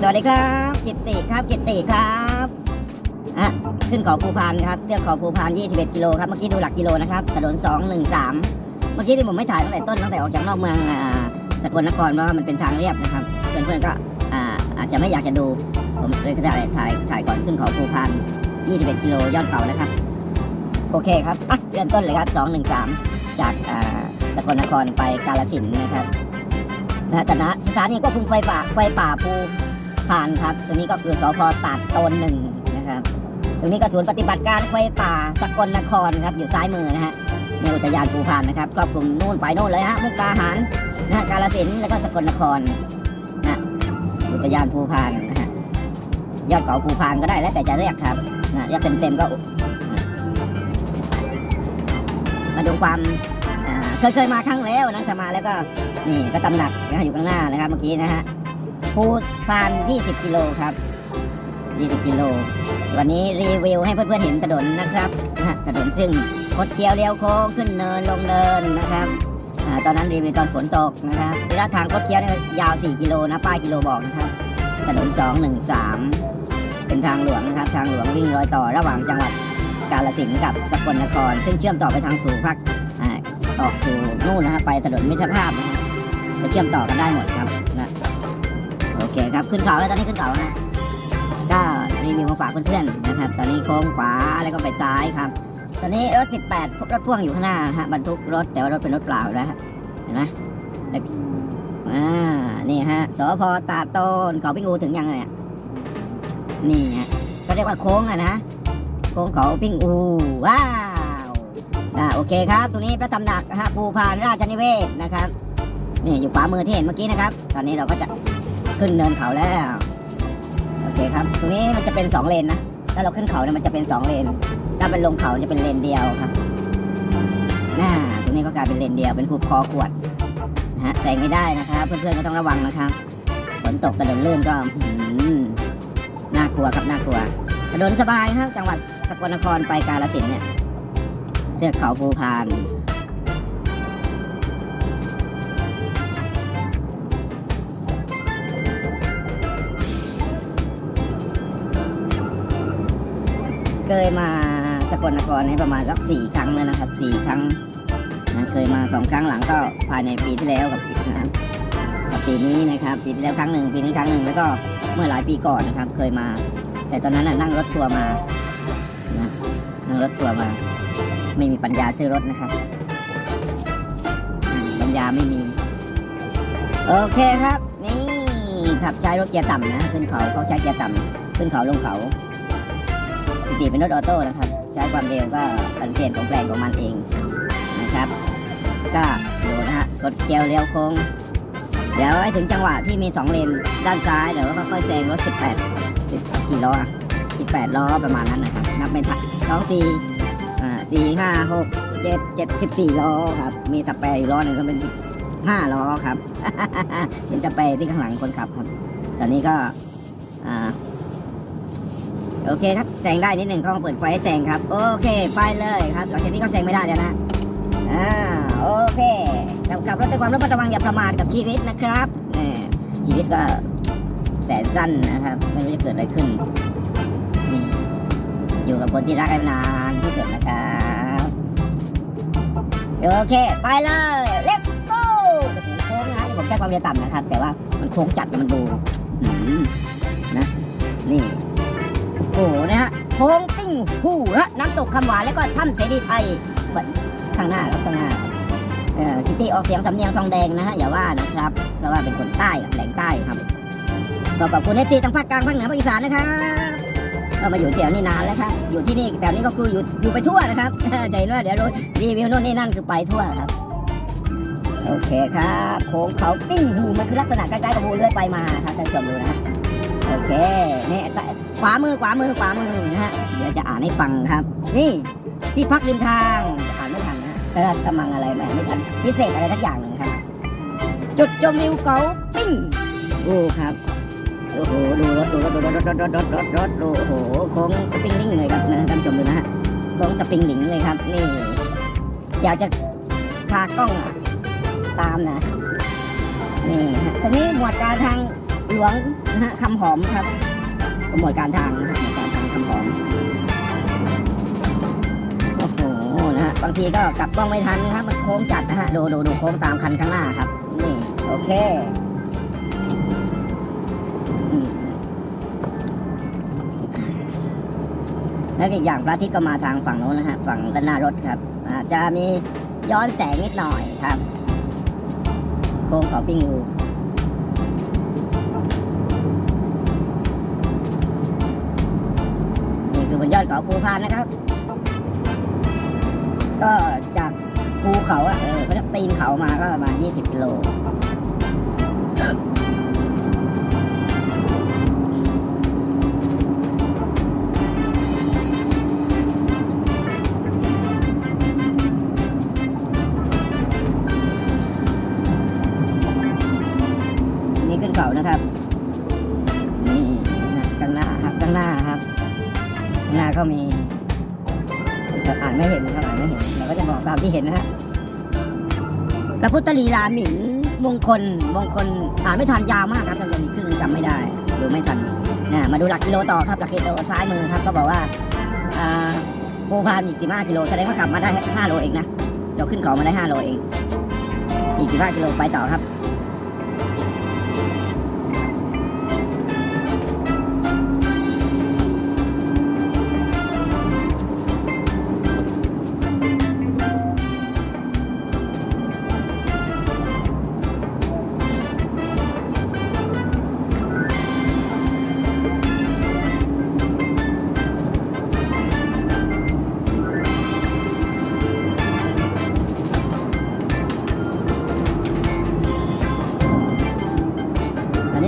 สวัสดีครับกิตติครับกิตติครับอะขึ้นเขาภูพานครับเทือกเขาภูพาน 21 กิโลครับเมื่อกี้ดูหลักกิโลนะครับถนน 213 เมื่อกี้ที่ผมไม่ถ่ายตั้งแต่ต้นตั้งแต่ออกจากนอกเมืองสกลนครเพราะว่ามันเป็นทางเรียบนะครับเพื่อนๆก็อาอาจจะไม่อยากจะดู ผมเลยก็ถ่ายถ่ายถ่ายก่อนขึ้นเขาภูพาน 21 กิโลยอดเขานะครับโอเคครับอะเริ่มต้นเลยครับ 213 จากสกลนครไปกาฬสินนะครับนะแต่นะสถานีควบคุมไฟป่าไฟป่าภู พานครับ ตรงนี้ก็คือสพตาดโตนหนึ่งนะครับ ตรงนี้ก็ศูนย์ปฏิบัติการไฟป่าสกลนครครับ อยู่ซ้ายมือนะฮะในอุทยานภูพานนะครับครอบคลุมนู่นไปนู่นเลยฮะมุกดาหารนะฮะกาฬสินธุ์แล้วก็สกลนครนะอุทยานภูพานนะฮะยอดเขาภูพานก็ได้แล้วแต่จะเรียกครับนะเรียกเต็มๆก็ มาดูความเคยเคยมาครั้งแล้วนะจะมาแล้วก็นี่ก็ตำหนักนะอยู่ข้างหน้านะครับเมื่อกี้นะฮะ ภูพาน20 กิโลครับ 20 กิโล วันนี้รีวิวให้เพื่อนๆเห็นถนนนะครับถนนซึ่งคดเคี้ยวเลี้ยวโค้งขึ้นเนินลงเนินนะครับอตอนนั้นรีวิวตอนฝนตกนะครับระยะทางคดเคี้ยวยาว 4 กิโลนะป้ายกิโลบอกนะครับถนน 213 เป็นทางหลวงนะครับ ทางหลวงวิ่งรอยต่อระหว่างจังหวัดกาลสินธุ์กับสกลนคร ซึ่งเชื่อมต่อไปทางสู่ภาคอ่อกสู่นู่นนะฮะไปถนนมิตรภาพนะฮะจะเชื่อมต่อกันได้หมดครับ เคครับขึ้นเขาแล้วตอนนี้ขึ้นเขานะก็รีวิวมาฝากเพื่อนๆนะครับ ตอนนี้โค้งขวาแล้วก็ไปซ้ายครับ ตอนนี้รถ 18รถพ่วงอยู่ข้างหน้าฮะบรรทุกรถแต่ว่ารถเป็นรถเปล่าแล้วเห็นไหมอ่านี่ฮะสพตาโตนเขาพิงูถึงยังไงอะนี่ฮะก็เรียกว่าโค้งอะนะโค้งเขาปิ้งอูว้าวอ่าโอเคครับตรงนี้พระตำหนักนะฮะภูพานราชนิเวศนะครับนี่อยู่ขวามือที่เห็นเมื่อกี้นะครับ ตอนนี้เราก็จะ ขึ้นเนินเขาแล้ว โอเคครับ ตรงนี้มันจะเป็นสองเลนนะ ถ้าเราขึ้นเขาเนี่ยมันจะเป็นสองเลน ถ้าเป็นลงเขาจะเป็นเลนเดียวครับน่าตรงนี้ก็กลายเป็นเลนเดียว เป็นภูคอขวดนะฮะแซงไม่ได้นะครับ เพื่อนๆก็ต้องระวังนะครับ ฝนตกถนนลื่นก็น่ากลัวครับน่ากลัว ถนนสบายครับ จังหวัดสกลนครไปกาฬสินเนี่ยเทือกเขาภูพาน เคยมาสกลนครเนี่ยประมาณสักสี่ครั้งแล้วนะครับสี่ครั้งนะเคยมาสองครั้งหลังก็ภายในปีที่แล้วกับนะกับปีนี้นะครับปีที่แล้วครั้งหนึ่งปีนี้ครั้งหนึ่งแล้วก็เมื่อหลายปีก่อนนะครับ เคยมา แต่ตอนนั้นน่ะนั่งรถทัวร์มานะนั่งรถทัวร์มา ไม่มีปัญญาซื้อรถนะครับปัญญาไม่มี โอเคครับ นี่ขับใช้รถเกียร์ต่ำนะขึ้นเขาเขาใช้เกียร์ต่ำขึ้นเขาลงเขา ปกติเป็นรถออโต้นะครับ ใช้ความเร็วก็เป็นเปลี่ยนของแปลงของมันเองนะครับ ก็ดูนะฮะรถเกียวเลี้ยวโค้งเดี๋ยวให้ถึงจังหวะที่มีสองเลนด้านซ้ายเดี๋ยวก็ค่อยแซงรถ 18 10กี่ล้ออะ18 ล้อประมาณนั้นนะครับ นับไม่ทันสองสี่อ่าสี่ห้าหกเจ็ดเจ็ดสิบสี่ล้อครับ มีสแปรอีกล้อหนึ่งก็เป็นห้าล้อครับ เป็นสแปรที่ข้างหลังคนขับครับ ตอนนี้ก็อ่า โอเคครับแซงได้นิดหนึ่งเขาเปิดไฟให้แซงครับ โอเคไปเลยครับหลังจากนี้ก็แซงไม่ได้แล้วนะอ่าโอเคขับรถด้วยความระมัดระวังอย่าประมาทกับชีวิตนะครับแหมชีวิตก็แสนสั้นนะครับ ไม่รู้จะเกิดอะไรขึ้นนี่อยู่กับคนที่รักกันนานที่สุดนะครับโอเค ไปเลย let's go โค้งนะผมใช้ความเร็วต่ำนะครับ แต่ว่ามันโค้งจัดมันดูนะนี่ โอ้โหนะฮะโค้งปิ้งหูฮะน้ำตกคำหวานแล้วก็ถ้ำเสรีไทยข้างหน้าครับข้างหน้าเออทิตี้ออกเสียงสำเนียงทองแดงนะฮะอย่าว่านะครับเพราะว่าเป็นคนใต้แหล่งใต้ครับขอบคุณเอฟซีทั้งภาคกลางภาคเหนือภาคอีสานนะครับก็มาอยู่แถวนี้นานแล้วครับอยู่ที่นี่แถวนี้ก็คืออยู่อยู่ไปทั่วนะครับใจนว่าเดี๋ยวรีวิวโน่นนี่นั่นคือไปทั่วครับโอเคครับโค้งเขาปิ้งหูมันคือลักษณะใกล้ๆกับหูเลื่อยไปมาครับท่านผู้ชมดูนะ โอเคเนี่ยขวามือขวามือขวามือนะฮะเดี๋ยวจะอ่านให้ฟังครับ นี่ที่พักริมทางอ่านไม่ทันนะพระราชกำลังอะไรไหมไม่ทันพิเศษอะไรสักอย่างหนึ่งครับจุดชมวิวเขาปิ้งโอ้ครับโอ้โหดูรถดูรถดูรถรถรถรถรถรถดูโอ้โหโค้งสปริงลิงเลยครับนะท่านผู้ชมดูนะฮะโค้งสปริงลิงเลยครับ นี่ อยากจะพากล้องอะตามนะนี่ตรงนี้หมวดการทาง หลวงนะฮะคำหอมครับโปรโมทการทางนะฮะโปรโมทการทางคำหอมโอ้โหนะฮะบางทีก็กลับกล้องไม่ทันนะครับมันโค้งจัดนะฮะดูดูดูโค้งตามคันข้างหน้าครับนี่โอเคแล้วอีกอย่างพระอาทิตย์ก็มาทางฝั่งโน้นนะฮะฝั่งด้านหน้ารถครับอาจจะมีย้อนแสงนิดหน่อยครับ โค้งเขาปิ้งงู อบนเขาภูพานนะครับ ก็จากภูเขาอะเออก็ตีนเขามาก็ประมาณ 20กิโล ก็มีแต่อ่านไม่เห็นนะครับอ่านไม่เห็นเราก็จะบอกตามที่เห็นนะฮะพระพุทธลีลาหมินมงคลมงคลอ่านไม่ทันยาวมากครับจำนวนมีครึ่งจำไม่ได้ดูไม่ทันนะมาดูหลักกิโลต่อครับหลักกิโลซ้ายมือครับ ก็บอกว่าอ่าภูพานอีก15กิโลแสดงว่ากลับมาได้5โลเองนะเราขึ้นเขามาได้5โลเองอีก15กิโลไปต่อครับ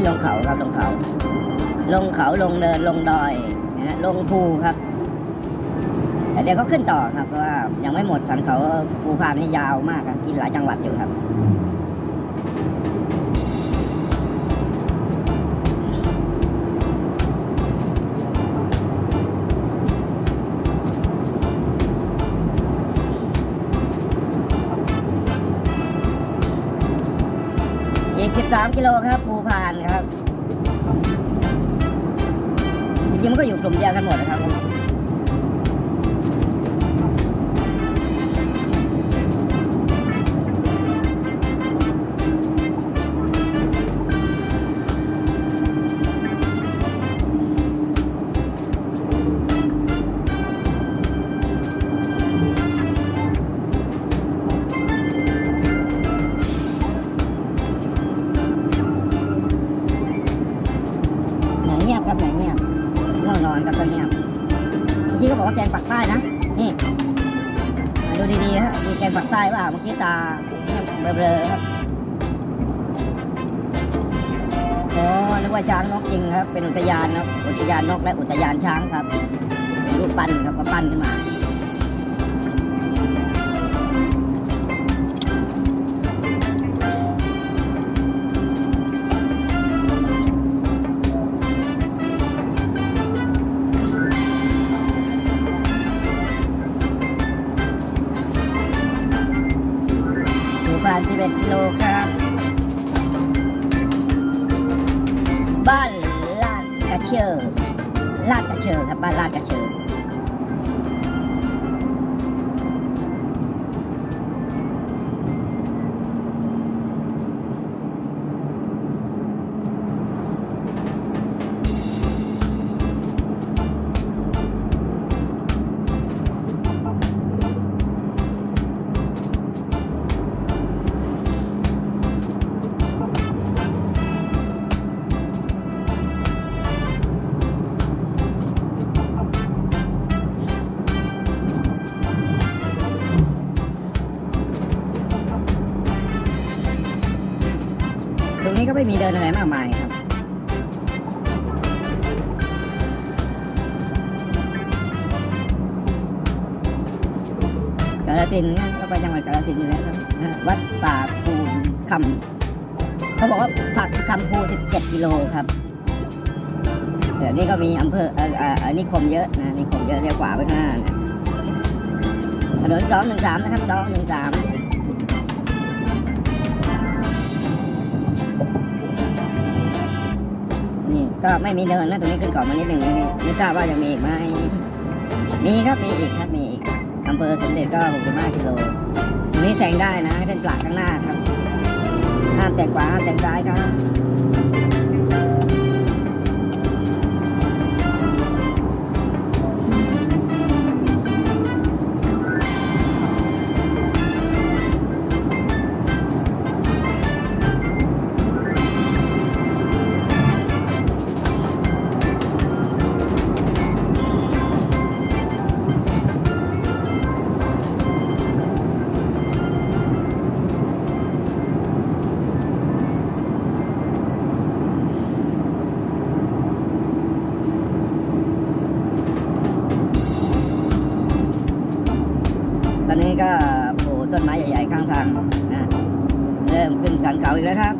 นี้ลงเขาครับลงเขา ลงเขาลงเนินลงดอยนะลงภูครับ แต่เดี๋ยวก็ขึ้นต่อครับเพราะว่ายังไม่หมดสันเขาภูพานนี่ยาวมากครับกินหลายจังหวัดอยู่ครับอีก13กิโลครับภูพานครับ ริงๆมันก็อยู่กลุ่มเดียวกันหมดนะครับ้อนกับก็เงียบเมื่อกี้ก็บอกว่าแกงปักใต้นะ นี่ดูดีๆฮะมีแกงปักใต้ว่าเมื่อกี้ตาเบลอๆครับโอ้นึกว่าช้างนกจริงครับ เป็นอุทยานครับ อุทยานนกและอุทยานช้างครับ เป็นรูปปั้นครับก็ปั้นขึ้นมา ภูพาน11กิโลครับ บ้านลาดกระเชอลาดกระเชอครับบ้านลาดกระเชอ นี้ก็ไม่มีเดินอะไรมากมายครับกาลสินนะก็ไปจังหวัดกาลสินอยู่แล้วครับนะวัดป่าภูคำเขาบอกว่าปากคำภู17กิโลครับเดี๋ยวนี้ก็มีอำเภอเอ่อเอ่อนิคมเยอะนะนิคมเยอะเรียกขวาไปข้างหน้านะถนน213นะครับ213 ก็ไม่มีเนินนะตรงนี้ขึ้นเขามานิดหนึ่งไม่ไม่ทราบว่ายังมีอีกไหมมีครับมีอีกครับมีอีกอำเภอสมเด็จก็65กิโลตรงนี้แซงได้นะเป็นปลาข้างหน้าครับห้ามแซงขวาห้ามแซงซ้ายครับ ก็โผล่ต้นไม้ใหญ่ๆข้างทางนะเริ่มขึ้นสันเขาอีกแล้วครับ